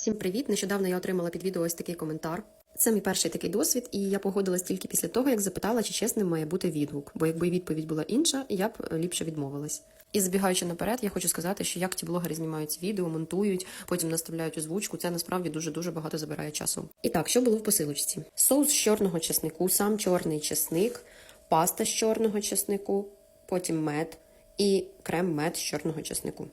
Всім привіт! Нещодавно я отримала під відео ось такий коментар. Це мій перший такий досвід, і я погодилась тільки після того, як запитала, чи чесним має бути відгук, бо якби відповідь була інша, я б е, ліпше відмовилась. І збігаючи наперед, я хочу сказати, що як ті блогери знімають відео, монтують, потім наставляють озвучку, це насправді дуже дуже багато забирає часу. І так, що було в посилочці? Соус з чорного чеснику, сам чорний чесник, паста з чорного чеснику, потім мед і крем-мед з чорного чеснику.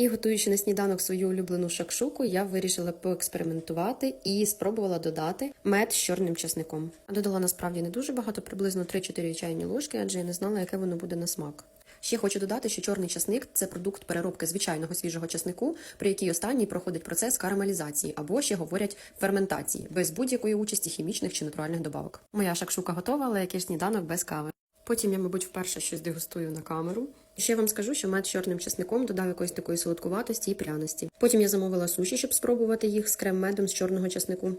І готуючи на сніданок свою улюблену шакшуку, я вирішила поекспериментувати і спробувала додати мед з чорним чесником. Додала насправді не дуже багато, приблизно 3-4 чайні ложки, адже я не знала, яке воно буде на смак. Ще хочу додати, що чорний часник це продукт переробки звичайного свіжого часнику, при якій останній проходить процес карамелізації або ще говорять ферментації, без будь-якої участі хімічних чи натуральних добавок. Моя шакшука готова, але який сніданок без кави. Потім я, мабуть, вперше щось дегустую на камеру. Ще вам скажу, що мед з чорним чесником додав якоїсь такої солодкуватості і пряності. Потім я замовила суші, щоб спробувати їх з крем-медом з чорного чеснику.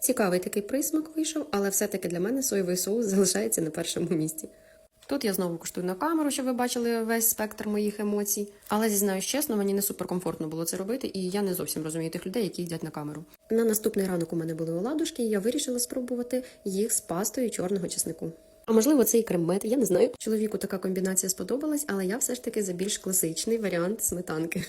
Цікавий такий присмак вийшов, але все-таки для мене соєвий соус залишається на першому місці. Тут я знову куштую на камеру, щоб ви бачили весь спектр моїх емоцій. Але зізнаюсь чесно, мені не суперкомфортно було це робити, і я не зовсім розумію тих людей, які їдять на камеру. На наступний ранок у мене були оладушки, і я вирішила спробувати їх з пастою чорного чеснику. А можливо, це і крем-мед, я не знаю. Чоловіку така комбінація сподобалась, але я все ж таки за більш класичний варіант сметанки.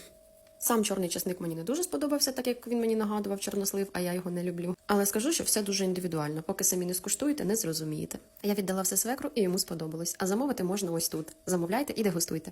Сам чорний часник мені не дуже сподобався, так як він мені нагадував чорнослив, а я його не люблю. Але скажу, що все дуже індивідуально. Поки самі не скуштуєте, не зрозумієте. Я віддала все свекру і йому сподобалось. А замовити можна ось тут. Замовляйте і дегустуйте.